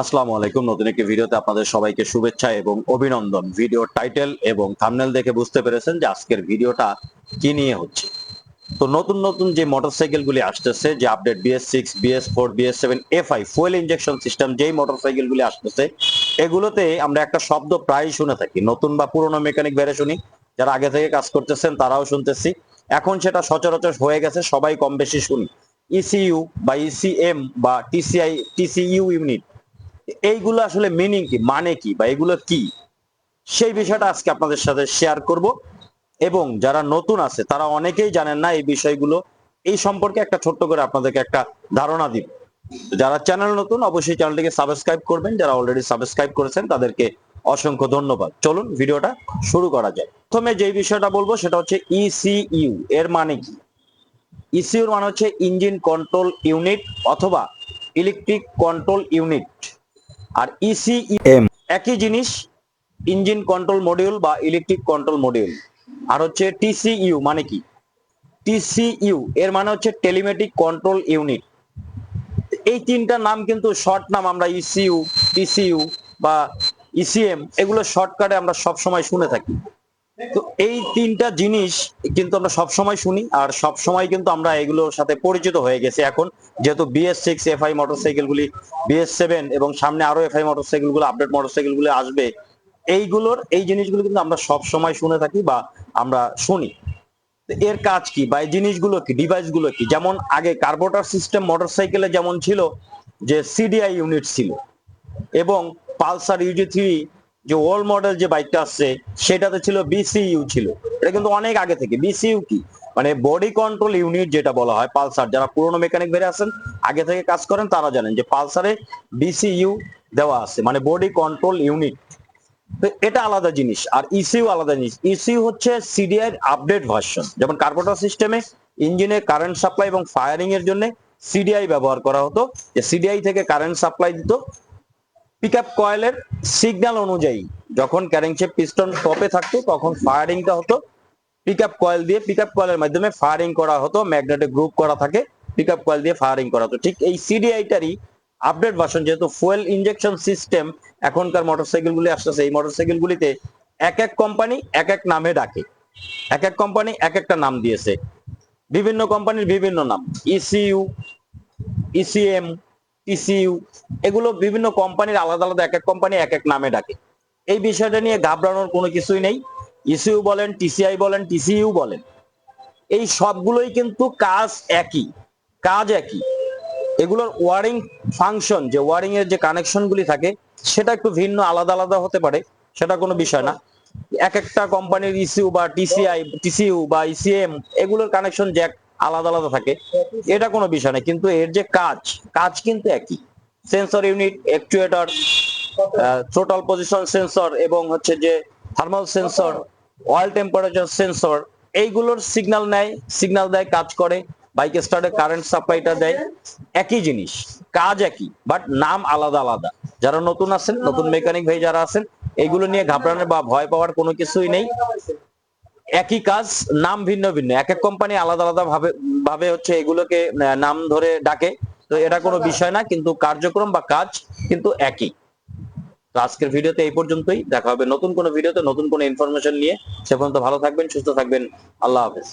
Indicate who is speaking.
Speaker 1: আসসালামু আলাইকুম। নতুন একটি ভিডিওতে আপনাদের সবাইকে শুভেচ্ছা এবং অভিনন্দন। ভিডিও টাইটেল এবং থাম্বনেল দেখে বুঝতে পেরেছেন যে আজকের ভিডিওটা কি নিয়ে হচ্ছে। তো নতুন নতুন যে মোটরসাইকেল গুলি আসতেছে, যে update BS six BS four BS seven F I fuel injection system যেই মোটরসাইকেল গুলি আসতেছে, এগুলোতে আমরা একটা শব্দ প্রায় শুনে থাকি। নতুন বা পুরনো মেকানিক বেড়ে শুনি, যারা আগে থেকে কাজ করতেছেন তারাও শুনতেছি। এখন সেটা সচরাচর হয়ে গেছে, সবাই কম বেশি শুনি ইসিইউ বা ইসিএম বা টিসিআই টিসিইউ ইউনিট এইগুলো আসলে মিনিং কি? মানে কি? বা এগুলো কি? সেই বিষয়টা আজকে আপনাদের সাথে শেয়ার করব। এবং যারা নতুন আছে, তারা অনেকেই জানেন না এই বিষয়গুলো। এই সম্পর্কে একটা ছোট্ট করে আপনাদেরকে একটা ধারণা দিব। যারা চ্যানেল নতুন, অবশ্যই চ্যানেলটিকে সাবস্ক্রাইব করবেন। যারা অলরেডি সাবস্ক্রাইব করেছেন, তাদেরকে অসংখ্য ধন্যবাদ। চলুন ভিডিওটা শুরু করা যায় প্রথমে যে বিষয়টা বলব, সেটা হচ্ছে ইসিইউ এর মানে কি? ইসিউর মানে হচ্ছে ইঞ্জিন কন্ট্রোল ইউনিট অথবা ইলেকট্রিক কন্ট্রোল ইউনিট আর ইসিএম একই জিনিস, ইঞ্জিন কন্ট্রোল মডিউল বা ইলেকট্রিক কন্ট্রোল মডিউল। আর হচ্ছে টিসিইউ মানে কি? টিসিইউ এর মানে হচ্ছে টেলিমেটিক কন্ট্রোল ইউনিট। এই তিনটা নাম কিন্তু শর্ট নাম, আমরা ইসিইউ টিসিইউ বা ইসিএম এগুলো শর্টকাটে আমরা সব সময় শুনে থাকি। এই তিনটা জিনিস কিন্তু আমরা সব সময় শুনি, আর সব সময় কিন্তু আমরা এগুলোর সাথে পরিচিত হয়ে গেছি এখন। যেহেতু বিএস সিক্স এফআই মোটরসাইকেল গুলি বিএস সেভেন এবং সামনে আরও এফআই মোটরসাইকেলগুলো আপডেট মোটরসাইকেলগুলো আসবে, এইগুলোর, এই জিনিসগুলো কিন্তু আমরা সব সময় শুনে থাকি বা আমরা শুনি। এর কাজ কি বা এই জিনিসগুলো কি ডিভাইসগুলো কি? যেমন আগে কার্বোটার সিস্টেম মোটরসাইকেলে যেমন ছিল, যে সিডিআই ইউনিট ছিল এবং পালসার ইউজি থ্রি যে ওল্ড মডেল যে বাইকটা আসছে, সেটাতে ছিল বিসিইউ ছিল। এটা কিন্তু অনেক আগে থেকে। বিসিইউ কি? মানে বডি কন্ট্রোল ইউনিট যেটা বলা হয় পালসার যারা পুরনো মেকানিক বেড়ে আছেন আগে থেকে কাজ করেন, তারা জানেন যে পালসারে বিসিইউ দেওয়া আছে মানে বডি কন্ট্রোল ইউনিট তো এটা আলাদা জিনিস, আর ইসিউ আলাদা জিনিস। ইসিউ হচ্ছে সিডিআই আপডেট ভার্সন যেমন কার্বোটার সিস্টেমে ইঞ্জিনে কারেন্ট সাপ্লাই এবং ফায়ারিং এর জন্য সিডিআই ব্যবহার করা হতো। যে সিডিআই থেকে কারেন্ট সাপ্লাই দিত পিক আপ কয়েলের সিগন্যাল অনুযায়ী। যখন ক্যারেংশেপ পিস্টন টপে থাকতো, তখন ফায়ারিংটা হতো। পিক আপ কয়েল দিয়ে পিক আপ কয়েলের মাধ্যমে ফায়ারিং করা হতো ম্যাগনেটে গ্রুপ করা থাকে পিক আপ কয়েল দিয়ে ফায়ারিং করা হতো। ঠিক এই সিডিআইটারই আপডেট ভার্সন যেহেতু ফুয়েল ইনজেকশন সিস্টেম এখনকার মোটরসাইকেল গুলি আসতেছে, এই মোটরসাইকেল গুলিতে এক এক কোম্পানি এক এক নামে ডাকে। এক এক কোম্পানি এক একটা নাম দিয়েছে। বিভিন্ন কোম্পানির বিভিন্ন নাম। ইসিইউ ইসিএম টিসিইউ এগুলো বিভিন্ন কোম্পানির আলাদা আলাদা এক এক কোম্পানি এক এক নামে ডাকে। এই বিষয়টা নিয়ে ঘাবড়ানোর কোনো কিছুই নেই। ইসিইউ বলেন টিসিআই বলেন টিসিইউ বলেন। এই সবগুলোই কিন্তু কাজ একই কাজ একই। এগুলোর ওয়ারিং ফাংশন, যে ওয়ারিং এর যে কানেকশন গুলি থাকে, সেটা একটু ভিন্ন, আলাদা আলাদা হতে পারে, সেটা কোনো বিষয় না। এক একটা কোম্পানির ইসিউ বা টিসিআই টিসিইউ বা ইসিএম এগুলোর কানেকশন জ্যাক আলাদা আলাদা থাকে। এটা কোনো বিষয় না, কিন্তু এর যে কাজ কাজ কিন্তু একই। Sensor unit actuator total position sensor এবং হচ্ছে যে thermal sensor oil temperature sensor এইগুলোর সিগন্যাল নেয় সিগন্যাল দেয়, কাজ করে বাইক স্টার্টে কারেন্ট সাপ্লাইটা দেয়। একই জিনিস, কাজ একই বাট নাম আলাদা আলাদা। যারা নতুন আছেন, নতুন মেকানিক ভাই যারা আছেন, এইগুলো নিয়ে ঘাবড়ানোর বা ভয় পাওয়ার কোনো কিছুই নেই। একই কাজ, নাম ভিন্ন ভিন্ন। এক এক কোম্পানি আলাদা আলাদা ভাবে ভাবে হচ্ছে এগুলোকে নাম ধরে ডাকে। তো এটা কোনো বিষয় না, কিন্তু কার্যক্রম বা কাজ কিন্তু একই। তো আজকের ভিডিওতে এই পর্যন্তই। দেখা হবে নতুন কোনো ভিডিওতে, নতুন কোনো ইনফরমেশন নিয়ে। সে পর্যন্ত ভালো থাকবেন, সুস্থ থাকবেন। আল্লাহ হাফেজ।